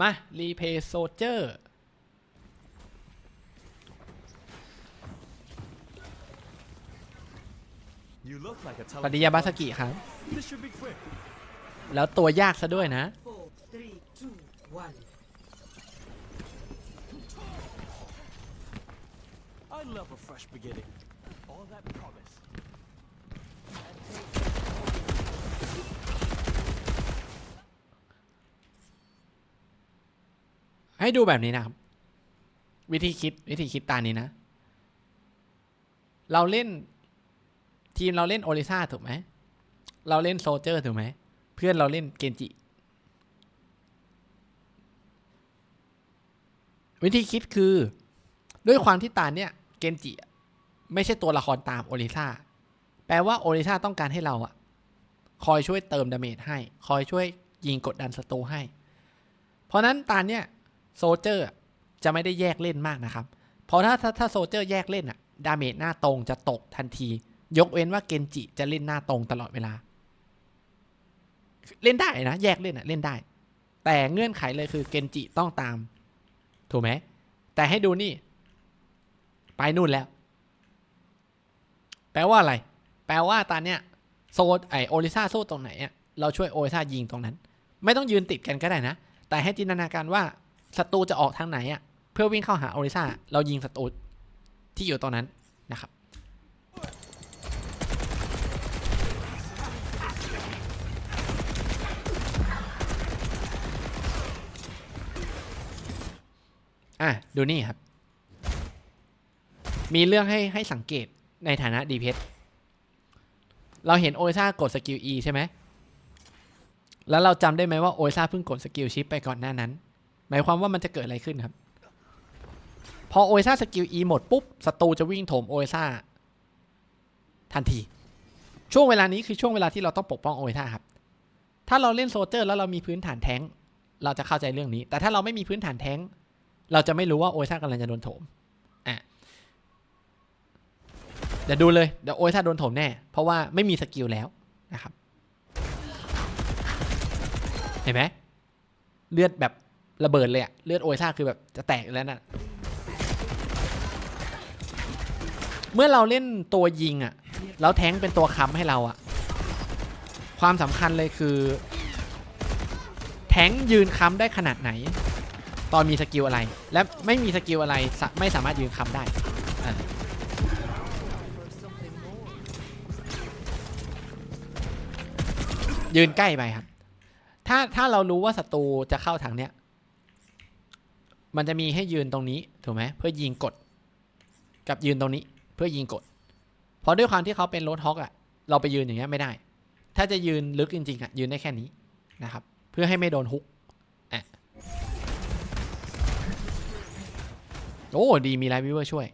มารีเพย์โซเจอร์ปฏิยาบาสกิครับ แล้วตัวยากซะด้วยนะ I ให้ดูแบบนี้นะครับ วิธีคิดวิธีคิดตานี้นะ เราเล่นทีมเราเล่นโอริซาถูกไหม เราเล่นโซเจอร์ถูกไหม เพื่อนเราเล่นเกนจิ วิธีคิดคือ ด้วยความที่ตาเนี่ยเกนจิ ไม่ใช่ตัวละครตามโอริซาแปลว่าโอริซาต้องการให้เราอะคอยช่วยเติมดาเมจให้ คอยช่วยยิงกดดันศัตรูให้ เพราะนั้นตาเนี่ย โซเจอร์จะไม่ได้แยกเล่นมากนะครับ เพราะถ้าถ้าถ้าโซเจอร์แยกเล่นอะดาเมจหน้าตรงจะตกทันที ยกเว้นว่าเกนจิจะเล่นหน้าตรงตลอดเวลา เล่นได้นะแยกเล่นอะเล่นได้ แต่เงื่อนไขเลยคือเกนจิต้องตาม ถูกไหม แต่ให้ดูนี่ ไปนู่นแล้ว แปลว่าอะไร แปลว่าตอนเนี้ยโซไอโอริซาสู้ตรงไหนอะเราช่วยโอริซายิงตรงนั้น ไม่ต้องยืนติดกันก็ได้นะ แต่ให้จินตนาการว่า ศัตรูจะออกทางไหนอะเพื่อวิ่งเข้าหาโอริซ่าเรายิงศัตรูที่อยู่ตรงนั้นนะครับอะดูนี่ครับ มีเรื่องให้ให้สังเกตในฐานะดีเพชเราเห็นโอเอซ่ากดสกิล E ใช่ไหม แล้วเราจำได้ไหมว่าโอเอซ่าเพิ่งกดสกิลชิปไปก่อนหน้านั้น หมายความว่ามันจะเกิดอะไรขึ้นครับ พอโอเอซ่าสกิล E หมดปุ๊บศัตรูจะวิ่งโถมโอเอซ่าทันที ช่วงเวลานี้คือช่วงเวลาที่เราต้องปกป้องโอเอซ่าครับ ถ้าเราเล่นโซเจอร์แล้วเรามีพื้นฐานแท้ง เราจะเข้าใจเรื่องนี้ แต่ถ้าเราไม่มีพื้นฐานแท้ง เราจะไม่รู้ว่าโอเอซ่ากำลังจะโดนโถมอะเดี๋ยวดูเลยเดี๋ยวโอเอซ่าโดนโถมแน่ เพราะว่าไม่มีสกิลแล้วนะครับ เห็นไหมเลือดแบบ ระเบิดเลยอะเลือดโอเอซ่าคือแบบจะแตกแล้วน่ะเมื่อเราเล่นตัวยิงอะแล้วแท้งเป็นตัวค้ำให้เราอะความสำคัญเลยคือ แท้งยืนค้ำได้ขนาดไหน ตอนมีสกิลอะไร และไม่มีสกิลอะไรไม่สามารถยืนค้ำได้ยืนใกล้ไปครับ ถ้าถ้าเรารู้ว่าศัตรูจะเข้าทางเนี้ย มันจะมีให้ยืนตรงนี้ถูกไหมเพื่อยิงกด กับยืนตรงนี้เพื่อยิงกด เพราะด้วยความที่เขาเป็นรถฮอกอะเราไปยืนอย่างเงี้ยไม่ได้ ถ้าจะยืนลึกจริงๆอะยืนได้แค่นี้นะครับ เพื่อให้ไม่โดนฮุกอะโอ้ดีมีไลฟ์วิวเวอร์ช่วย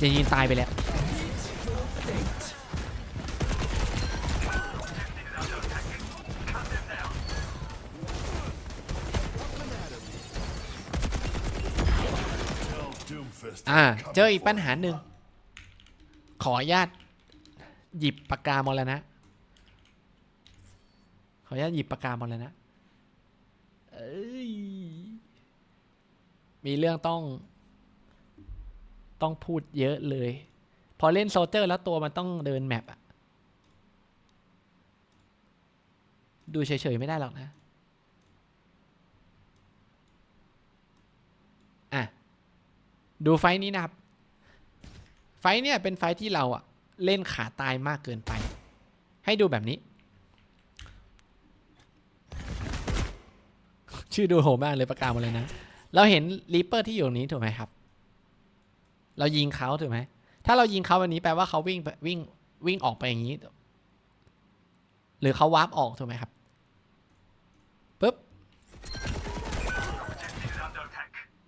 จะยินตายไปแล้ว อ่า เจออีกปัญหาหนึ่ง ขออนุญาตหยิบปากกามรณะ ขออนุญาตหยิบปากกามรณะเอ้ยมีเรื่องต้อง ต้องพูดเยอะเลย พอเล่นโซเจอร์แล้วตัวมันต้องเดินแมปอะดูเฉยๆไม่ได้หรอกนะ อะ ดูไฟนี้นะครับ ไฟเนี่ยเป็นไฟที่เราอะเล่นขาตายมากเกินไป ให้ดูแบบนี้ ชื่อดูโหมากเลยประกาศมาเลยนะ เราเห็นรีเปอร์ที่อยู่ตรงนี้ถูกไหมครับ เรายิงเขาถูกไหม ถ้าเรายิงเขาแบบนี้แปลว่าเขาวิ่งวิ่งวิ่งออกไปอย่างนี้ หรือเขาวาร์ปออกถูกไหมครับปุ๊บ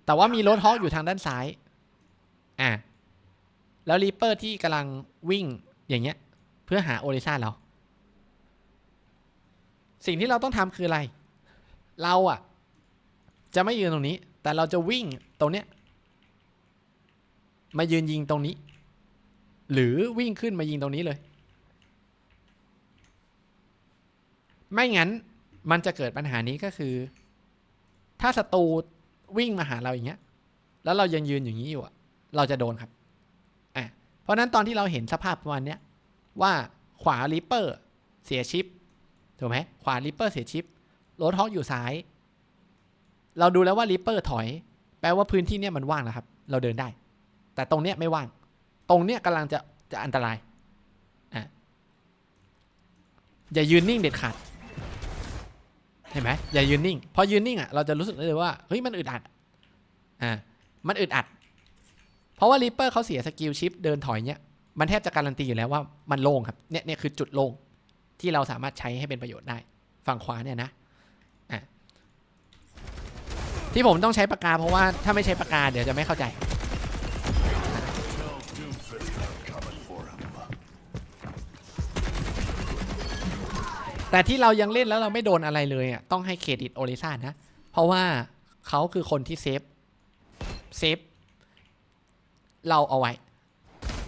แต่ว่ามีรถฮอกอยู่ทางด้านซ้าย อะแล้วรีเปอร์ที่กำลังวิ่งอย่างเงี้ย เพื่อหาโอริซาเรา สิ่งที่เราต้องทำคืออะไร เราอะ จะไม่ยืนตรงนี้ แต่เราจะวิ่งตรงเนี้ย มายืนยิงตรงนี้ หรือวิ่งขึ้นมายิงตรงนี้เลย ไม่งั้นมันจะเกิดปัญหานี้ก็คือ ถ้าศัตรูวิ่งมาหาเราอย่างเงี้ย แล้วเรายังยืนอย่างนี้อยู่อะ เราจะโดนครับอะเพราะนั้นตอนที่เราเห็นสภาพประมาณเนี้ยว่าขวาริปเปอร์เสียชิปถูกไหมขวาริปเปอร์เสียชิปโรดฮอกอยู่ซ้าย เราดูแล้วว่าริปเปอร์ถอย แปลว่าพื้นที่เนี้ยมันว่างแล้วครับ เราเดินได้ แต่ตรงเนี้ยไม่ว่าง ตรงเนี้ยกำลังจะจะอันตรายอะอย่ายืนนิ่งเด็ดขาดเห็นไหมอย่ายืนนิ่ง พอยืนนิ่งอะเราจะรู้สึกได้เลยว่าเฮ้ยมันอึดอัดอ่ามันอึดอัด ราะว่าริปเปอร์เขาเสียสกิลชิปเดินถอยเนี้ยมันแทบจะการันตีอยู่แล้วว่ามันโล่งครับเนี่ยเนี่ยคือจุดโล่งที่เราสามารถใช้ให้เป็นประโยชน์ได้ ฝั่งขวาเนี่ยนะอะที่ผมต้องใช้ปากกาเพราะว่าถ้าไม่ใช้ปากกาเดี๋ยวจะไม่เข้าใจแต่ที่เรายังเล่นแล้วเราไม่โดนอะไรเลยอะต้องให้เครดิตโอริซ่านะ เพราะว่าเขาคือคนที่เซฟเซฟ เราเอาไว้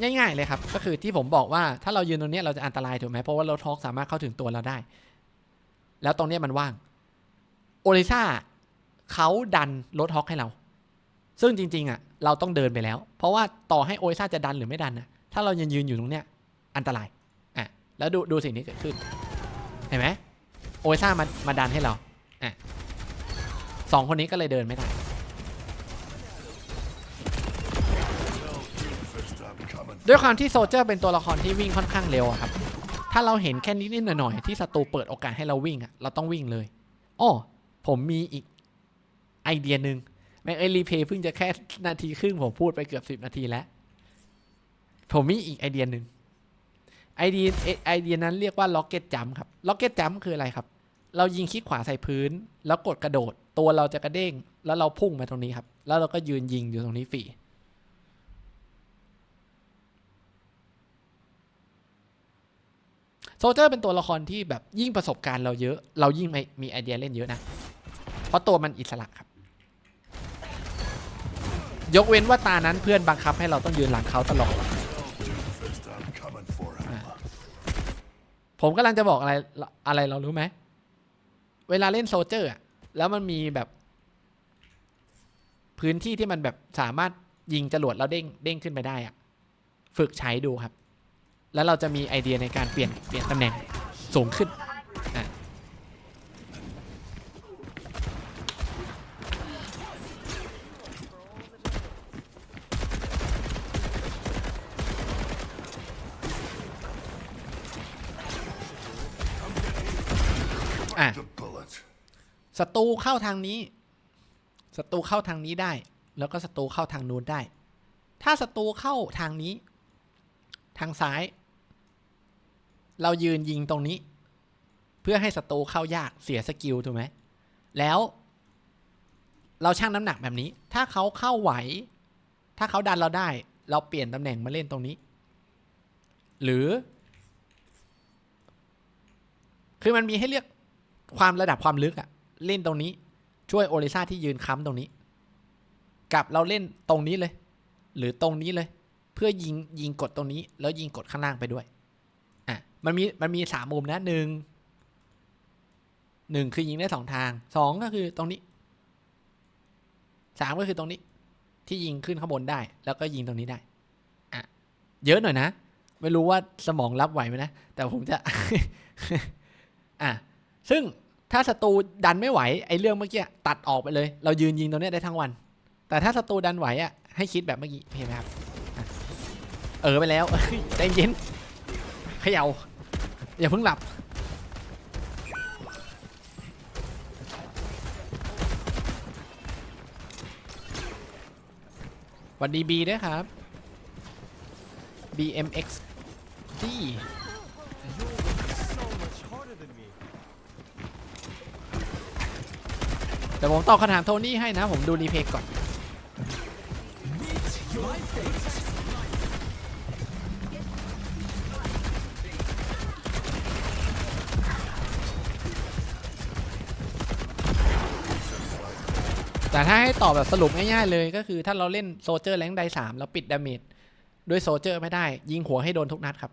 ง่าย ๆเลยครับ ก็คือที่ผมบอกว่าถ้าเรายืนตรงนี้เราจะอันตรายถูกไหมเพราะว่าเราทอกสามารถเข้าถึงตัวเราได้ แล้วตรงนี้มันว่างโอริซ่าเขาดันรถฮอกให้เรา ซึ่งจริง ๆ อะ เราต้องเดินไปแล้ว เพราะว่าต่อให้โอริซ่าจะดันหรือไม่ดันนะถ้าเรายังยืนอยู่ตรงเนี้ยอันตรายอะแล้วดูดูสิ่งที่เกิดขึ้น เห็นไหมโอเอซ่ามามาดันให้เราอะสองคนนี้ก็เลยเดินไม่ได้ ด้วยความที่โซเจอร์เป็นตัวละครที่วิ่งค่อนข้างเร็วครับ ถ้าเราเห็นแค่นิดๆหน่อยๆที่ศัตรูเปิดโอกาสให้เราวิ่งอะเราต้องวิ่งเลยอ้อผมมีอีกไอเดียหนึ่งแม่งเอรีเพย์เพิ่งจะแค่นาทีครึ่งผมพูดไปเกือบสิบนาทีแล้ว ผมมีอีกไอเดียหนึ่งไอเดียไอเดียนั้นเรียกว่าล็อกเก็ตจัมครับล็อกเก็ตจัมคืออะไรครับ เรายิงคลิกขวาใส่พื้น แล้วกดกระโดด ตัวเราจะกระเด้ง แล้วเราพุ่งมาตรงนี้ครับ แล้วเราก็ยืนยิงอยู่ตรงนี้ฟรี โซเจอร์เป็นตัวละครที่แบบยิ่งประสบการณ์เราเยอะ เรายิ่งม่มีไอเดียเล่นเยอะนะ เพราะตัวมันอิสระครับ ยกเว้นว่าตานั้นเพื่อนบังคับให้เราต้องยืนหลังเขาตลอด ผมกำลังจะบอกอะไรอะไรเรารู้ไหม เวลาเล่นโซเจอร์อะแล้วมันมีแบบ พื้นที่ที่มันแบบสามารถยิงจรวดแล้วเด้งเด้งขึ้นไปได้อะฝึกใช้ดูครับ แล้วเราจะมีไอเดียในการเปลี่ยนเปลี่ยนตำแหน่งสูงขึ้นอะศัตรูเข้าทางนี้ศัตรูเข้าทางนี้ได้ แล้วก็ศัตรูเข้าทางนู้นได้ ถ้าศัตรูเข้าทางนี้ ทางซ้าย เรายืนยิงตรงนี้ เพื่อให้ศัตรูเข้ายากเสียสกิลถูกไหมแล้ว เราชั่งน้ำหนักแบบนี้ ถ้าเขาเข้าไหว ถ้าเขาดันเราได้ เราเปลี่ยนตำแหน่งมาเล่นตรงนี้ หรือ คือมันมีให้เลือกความระดับความลึกอะเล่นตรงนี้ ช่วยโอริซ่าที่ยืนค้ำตรงนี้ กับเราเล่นตรงนี้เลย หรือตรงนี้เลย เพื่อยิงยิงกดตรงนี้ แล้วยิงกดข้างล่างไปด้วย มันมีมันมีสามมุมนะหนึ่งหนึ่งคือยิงได้สองทางสองก็คือตรงนี้สามก็คือตรงนี้ ที่ยิงขึ้นข้างบนได้ แล้วก็ยิงตรงนี้ได้อะเยอะหน่อยนะ ไม่รู้ว่าสมองรับไหวไหมนะ แต่ผมจะ อะซึ่งถ้าศัตรูดันไม่ไหวไอ้เรื่องเมื่อกี้ตัดออกไปเลย เรายืนยิงตรงนี้ได้ทั้งวัน แต่ถ้าศัตรูดันไหวอะให้คิดแบบเมื่อกี้เห็นไหมครับ เออไปแล้วใจเย็นเขย่า อย่าเพิ่งหลับ วัสดีบีด้วยครับ BMX D แต่ผมตอบคำถามโทนี่ให้นะ ผมดูรีเพย์ก่อน แต่ถ้าให้ตอบแบบสรุปง่ายๆเลยก็คือถ้าเราเล่นโซเจอร์แรงไดสามแล้วปิดดาเมจด้วยโซเจอร์ไม่ได้ ยิงหัวให้โดนทุกนัดครับ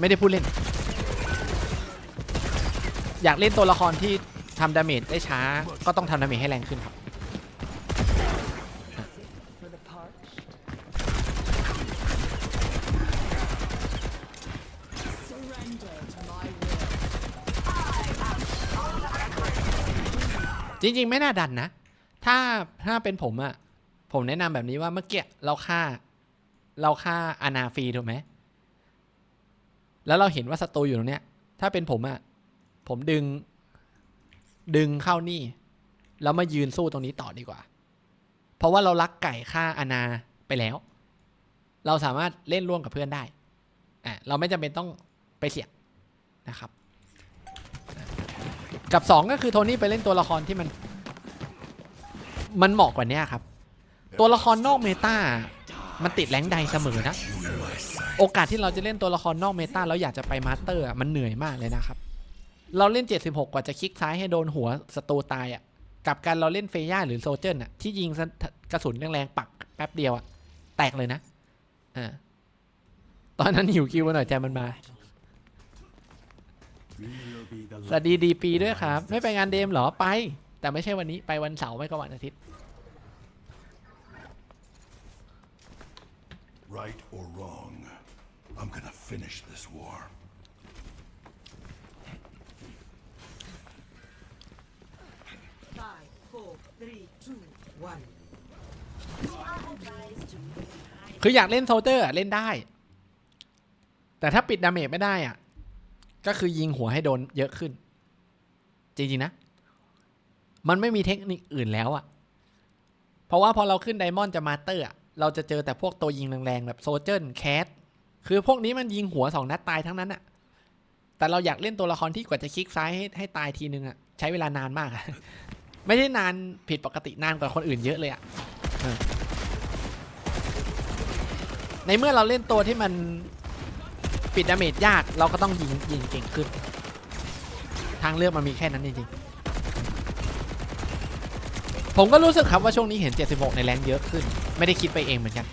ไม่ได้พูดเล่น อยากเล่นตัวละครที่ทำดาเมจได้ช้าก็ต้องทำดาเมจให้แรงขึ้นครับ จริง ๆ ไม่น่าดันนะ ถ้าถ้าเป็นผมอะผมแนะนำแบบนี้ว่าเมื่อกี้เราฆ่า เราฆ่าอนาฟรีถูกไหม แล้วเราเห็นว่าศัตรูอยู่ตรงเนี้ย ถ้าเป็นผมอะผมดึง ดึงเข้านี่ แล้วมายืนสู้ตรงนี้ต่อดีกว่า เพราะว่าเรารักไก่ฆ่าอนาไปแล้ว เราสามารถเล่นร่วมกับเพื่อนได้อะเราไม่จำเป็นต้องไปเสี่ยงนะครับ กับ 2 ก็คือโทนี่ไปเล่นตัวละครที่มัน มันเหมาะกว่านี้ครับ ตัวละครนอกเมตามันติดแรงใดเสมอนะ โอกาสที่เราจะเล่นตัวละครนอกเมตาแล้วอยากจะไปมาสเตอร์มันเหนื่อยมากเลยนะครับ เราเล่น 76 กว่าจะคลิกซ้ายให้โดนหัวศัตรูตายอะกับการเราเล่นเฟย่าหรือโซเจอร์อะที่ยิงกระสุนแรงๆปักแป๊บเดียวอะแตกเลยนะอ่าตอนนั้นหิวคิวมาหน่อยใจมันมา สวัสดีดีปีด้วยครับ ไม่ไปงานเดมเหรอไป แต่ไม่ใช่วันนี้ไปวันเสาร์ไม่ก็วันอาทิตย์ Right or wrong, I'm gonna finish this war. Five, four, three, two, one. คืออยากเล่นโซลเจอร์อะเล่นได้ แต่ถ้าปิดดาเมจไม่ได้อะ ก็คือยิงหัวให้โดนเยอะขึ้น จริงๆนะ มันไม่มีเทคนิคอื่นแล้วอะเพราะว่าพอเราขึ้นไดมอนด์จะมาเตอร์เราจะเจอแต่พวกตัวยิงแรงๆ แบบโซเจอร์แคสคือพวกนี้มันยิงหัวสองนัดตายทั้งนั้นอะแต่เราอยากเล่นตัวละครที่กว่าจะคลิกซ้ายให้ให้ตายทีนึงอะใช้เวลานานมากอะไม่ได้นานผิดปกตินานกว่าคนอื่นเยอะเลยอะในเมื่อเราเล่นตัวที่มัน ปิดดาเมจยากเราก็ต้องยิงยิงเก่งขึ้น ทางเลือกมันมีแค่นั้นจริงๆผมก็รู้สึกครับว่าช่วงนี้เห็น 76 ในแรงเยอะขึ้น ไม่ได้คิดไปเองเหมือนกัน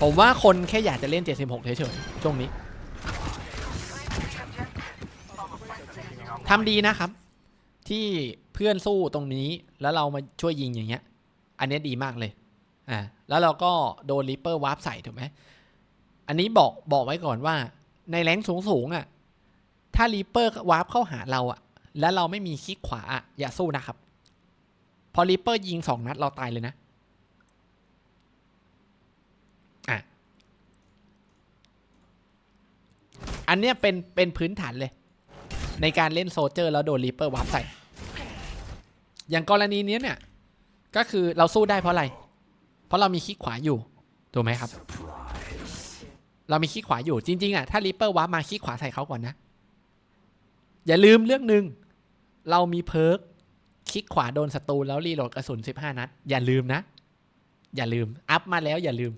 ผมว่าคนแค่อยากจะเล่น 76 เฉยๆช่วงนี้ทำดีนะครับ ที่เพื่อนสู้ตรงนี้แล้วเรามาช่วยยิงอย่างเงี้ย อันนี้ดีมากเลยอ่าแล้วเราก็โดนริปเปอร์วาร์ปใส่ถูกไหม อันนี้บอกบอกไว้ก่อนว่า ในแรงสูงสูงอะ ถ้าริปเปอร์วาร์ปเข้าหาเราอะ แล้วเราไม่มีคลิกขวาอะอย่าสู้นะครับ พอริปเปอร์ยิงสองนัดเราตายเลยนะอะอันเนี้ยเป็นเป็นพื้นฐานเลย ในการเล่นโซเจอร์แล้วโดนริปเปอร์วาร์ปใส่ อย่างกรณีนี้เนี่ย ก็คือเราสู้ได้เพราะอะไร เพราะเรามีคลิกขวาอยู่ถูกไหมครับ เรามีคลิกขวาอยู่จริงๆอะถ้าริปเปอร์วาร์ปมาคลิกขวาใส่เขาก่อนนะ อย่าลืมเรื่องหนึ่งเรามีเพิร์กคลิกขวาโดนศัตรูแล้วรีโหลดกระสุน 15 นัด อย่าลืมนะ อย่าลืม อัพมาแล้วอย่าลืม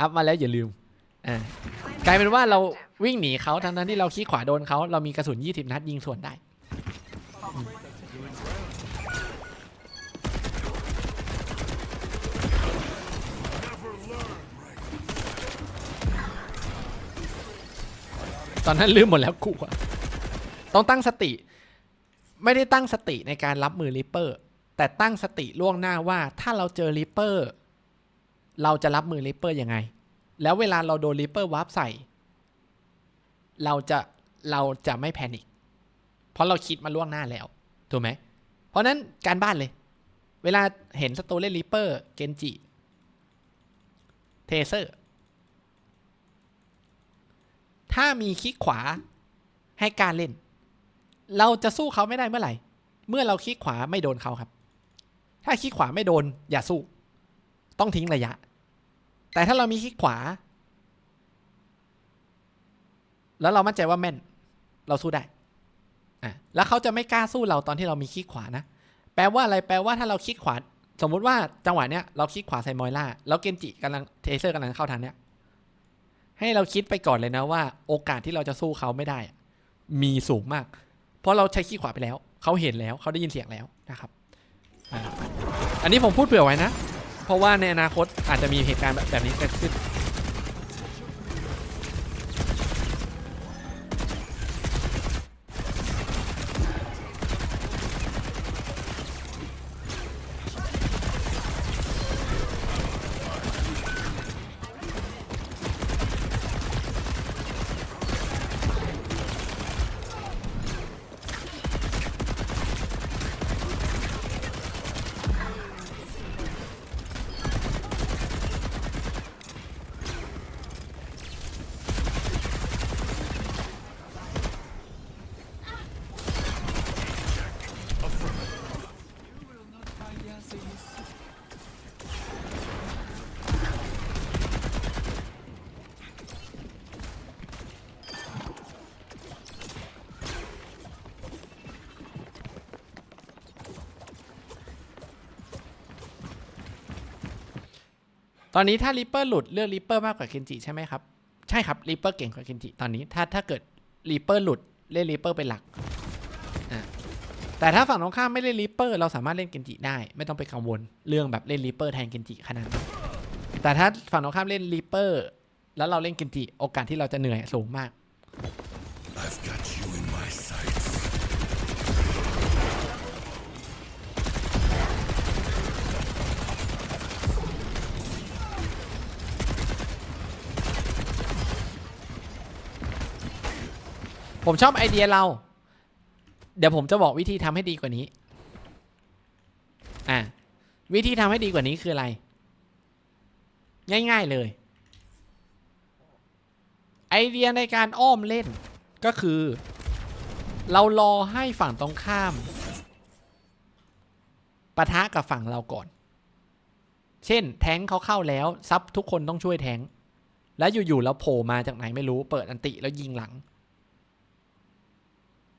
อัพมาแล้วอย่าลืมอ่ากลายเป็นว่าเราวิ่งหนีเขาทั้งนั้นที่เราคลิกขวาโดนเขาเรามีกระสุน 20 นัดยิงสวนได้ ตอนนั้นลืมหมดแล้วกูอะต้องตั้งสติ ไม่ได้ตั้งสติในการรับมือริปเปอร์ แต่ตั้งสติล่วงหน้าว่าถ้าเราเจอริปเปอร์ เราจะรับมือริปเปอร์ยังไง แล้วเวลาเราโดนริปเปอร์วาร์ปใส่ เราจะเราจะไม่แพนิคเพราะเราคิดมาล่วงหน้าแล้วถูกไหมเพราะนั้นการบ้านเลย เวลาเห็นสตูเล่นริปเปอร์เกนจิเทเซอร์ ถ้ามีคลิกขวาให้การเล่น เราจะสู้เขาไม่ได้เมื่อไหร่ เมื่อเราคลิกขวาไม่โดนเขาครับ ถ้าคลิกขวาไม่โดน อย่าสู้ ต้องทิ้งระยะ แต่ถ้าเรามีคลิกขวา แล้วเรามั่นใจว่าแม่น เราสู้ได้อะแล้วเขาจะไม่กล้าสู้เราตอนที่เรามีคลิกขวานะ แปลว่าอะไร แปลว่าถ้าเราคลิกขวา สมมุติว่าจังหวะเนี้ยเราคลิกขวาใส่มอยล่า แล้วเกนจิกำลังเทเซอร์กำลังเข้าทางเนี้ย ให้เราคิดไปก่อนเลยนะว่า โอกาสที่เราจะสู้เขาไม่ได้ มีสูงมาก เพราะเราใช้ขี้ขวาไปแล้ว เขาเห็นแล้วเขาได้ยินเสียงแล้วนะครับอันนี้ผมพูดเผื่อไว้นะ เพราะว่าในอนาคตอาจจะมีเหตุการณ์แบบนี้เกิดขึ้น ตอนนี้ถ้าริปเปอร์หลุดเลือกริปเปอร์มากกว่าเคนจิใช่ไหมครับ ใช่ครับริปเปอร์เก่งกว่าเคนจิตอนนี้ถ้าถ้าเกิดริปเปอร์หลุดเล่นริปเปอร์เป็นหลัก แต่ถ้าฝั่งตรงข้ามไม่เล่นริปเปอร์เราสามารถเล่นเคนจิได้ ไม่ต้องไปกังวลเรื่องแบบเล่นริปเปอร์แทนเคนจิขนาดนั้นแต่ถ้าฝั่งตรงข้ามเล่นริปเปอร์แล้วเราเล่นเคนจิโอกาสที่เราจะเหนื่อยสูงมาก ผมชอบไอเดียเรา เดี๋ยวผมจะบอกวิธีทำให้ดีกว่านี้ อะ วิธีทำให้ดีกว่านี้คืออะไร ง่ายๆเลย ไอเดียในการอ้อมเล่นก็คือ เรารอให้ฝั่งตรงข้ามปะทะกับฝั่งเราก่อน เช่น แท้งเขาเข้าแล้ว ซับทุกคนต้องช่วยแท้งแล้วอยู่ๆเราโผล่มาจากไหนไม่รู้ เปิดอันติแล้วยิงหลัง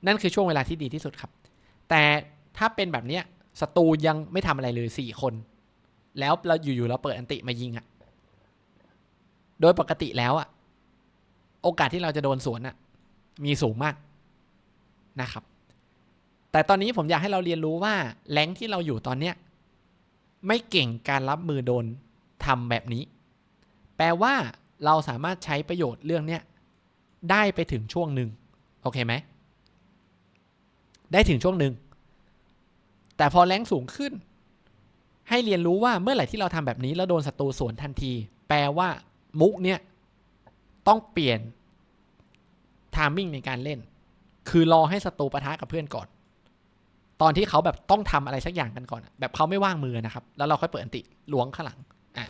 นั่นคือช่วงเวลาที่ดีที่สุดครับ แต่ถ้าเป็นแบบเนี้ยศัตรูยังไม่ทำอะไรเลยสี่คน แล้วเราอยู่ๆเราเปิดอันติมายิงอะโดยปกติแล้วอะโอกาสที่เราจะโดนสวนอะมีสูงมากนะครับ แต่ตอนนี้ผมอยากให้เราเรียนรู้ว่าแรงค์ที่เราอยู่ตอนเนี้ยไม่เก่งการรับมือโดนทำแบบนี้ แปลว่าเราสามารถใช้ประโยชน์เรื่องเนี้ยได้ไปถึงช่วงหนึ่งโอเคไหม ได้ถึงช่วงหนึ่งแต่พอแรงสูงขึ้น ให้เรียนรู้ว่าเมื่อไหร่ที่เราทำแบบนี้แล้วโดนศัตรูสวนทันที แปลว่ามุกเนี่ยต้องเปลี่ยนทามมิ่งในการเล่น คือรอให้ศัตรูปะทะกับเพื่อนก่อน ตอนที่เขาแบบต้องทำอะไรสักอย่างกันก่อน แบบเขาไม่ว่างมือนะครับ แล้วเราค่อยเปิดอันติล้วงข้างหลังอะ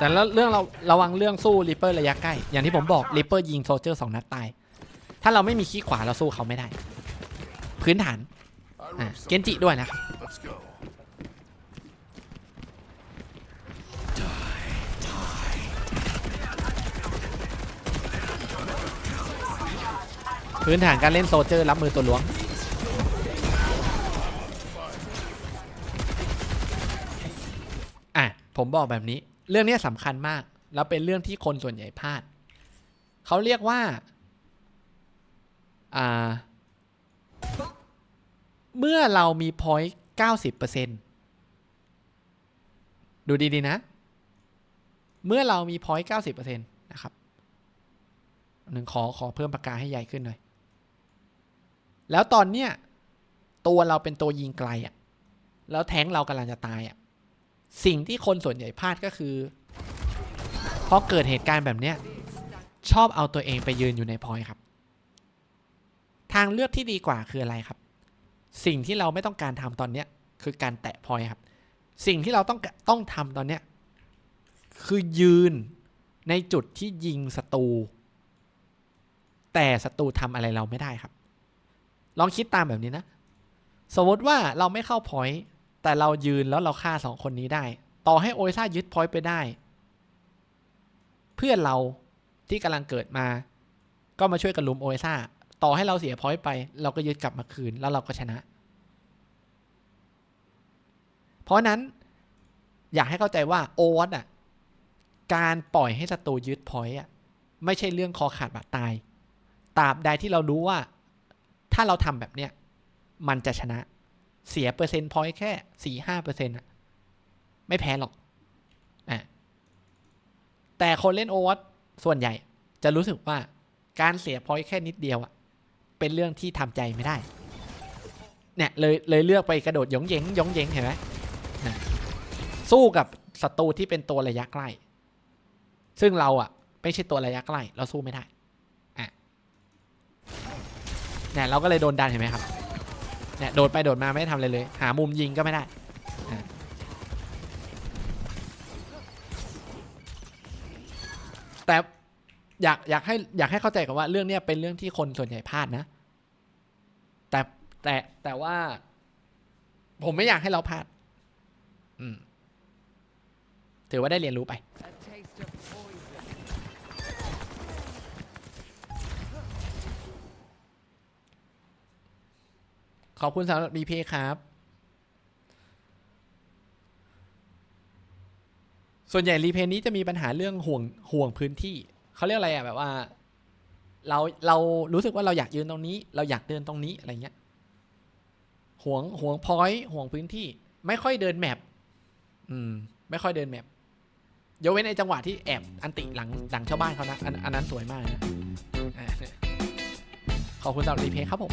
แต่แล้วเรื่องเราระวังเรื่องสู้ริปเปอร์ระยะใกล้ อย่างที่ผมบอกริปเปอร์ยิงโซลเจอร์สองนัดตาย ถ้าเราไม่มีขี้ขวาเราสู้เขาไม่ได้ พื้นฐานอะเกนจิด้วยนะครับพื้นฐานการเล่นโซลเจอร์รับมือตัวล้วง อะ ผมบอกแบบนี้ เรื่องนี้สำคัญมาก แล้วเป็นเรื่องที่คนส่วนใหญ่พลาด เขาเรียกว่า อ่า เมื่อเรามีพอยต์เก้าสิบเปอร์เซ็นดูดี ๆ นะ เมื่อเรามีพอยต์เก้าสิบเปอร์เซ็นต์นะครับหนึ่งขอขอเพิ่มปากกาให้ใหญ่ขึ้นหน่อย แล้วตอนเนี้ยตัวเราเป็นตัวยิงไกลอะ่ะ แล้วแท้งเรากำลังจะตายอะ่ะ สิ่งที่คนส่วนใหญ่พลาดก็คือพอเกิดเหตุการณ์แบบเนี้ยชอบเอาตัวเองไปยืนอยู่ในพอยครับ ทางเลือกที่ดีกว่าคืออะไรครับ สิ่งที่เราไม่ต้องการทำตอนเนี้ยคือการแตะพอยครับ สิ่งที่เราต้องต้องทำตอนเนี้ยคือยืนในจุดที่ยิงศัตรูแต่ศัตรูทำอะไรเราไม่ได้ครับ ลองคิดตามแบบนี้นะ สมมติว่าเราไม่เข้าพอยต์ แต่เรายืนแล้วเราฆ่าสองคนนี้ได้ ต่อให้โอซ่ายึดพอยต์ไปได้ เพื่อนเราที่กำลังเกิดมา ก็มาช่วยกันลุมโอเอซ่า ต่อให้เราเสียพอยต์ไป เราก็ยึดกลับมาคืนแล้วเราก็ชนะ เพราะนั้นอยากให้เข้าใจว่าโอวัตอะการปล่อยให้ศัตรูยึดพอยต์อะไม่ใช่เรื่องคอขาดบาดตายตราบใดที่เรารู้ว่า ถ้าเราทำแบบเนี้ยมันจะชนะ เสียเปอร์เซ็นต์พอยต์แค่สี่ห้าเปอร์เซ็นต์อะไม่แพ้หรอกอะแต่คนเล่นโอวัตส่วนใหญ่จะรู้สึกว่าการเสียพอยต์แค่นิดเดียวอะเป็นเรื่องที่ทำใจไม่ได้ เนี่ยเลยเลยเลือกไปกระโดดยงเยงยงเยงเห็นไหมสู้กับศัตรูที่เป็นตัวระยะใกล้ ซึ่งเราอะไม่ใช่ตัวระยะใกล้ เราสู้ไม่ได้เนี่ยเราก็เลยโดนดันเห็นไหมครับ เนี่ยโดดไปโดดมาไม่ได้ทำอะไรเลย หามุมยิงก็ไม่ได้แต่อยากอยากให้อยากให้เข้าใจกันว่าเรื่องเนี้ยเป็นเรื่องที่คนส่วนใหญ่พลาดนะ แต่แต่แต่ว่า ผมไม่อยากให้เราพลาด อืม ถือว่าได้เรียนรู้ไป ขอบคุณสำหรับรีเพย์ครับ ส่วนใหญ่รีเพย์นี้จะมีปัญหาเรื่องห่วงห่วงพื้นที่ เขาเรียกอะไรอะแบบว่า เราเรารู้สึกว่าเราอยากยืนตรงนี้ เราอยากเดินตรงนี้อะไรเงี้ยห่วงห่วงพอยต์ห่วงพื้นที่ ไม่ค่อยเดินแมปอืม ไม่ค่อยเดินแมปยกเว้นในจังหวะที่แอบอันติหลังหลังชาวบ้านเขานะอันอันนั้นสวยมากนะขอบคุณสำหรับรีเพย์ครับผม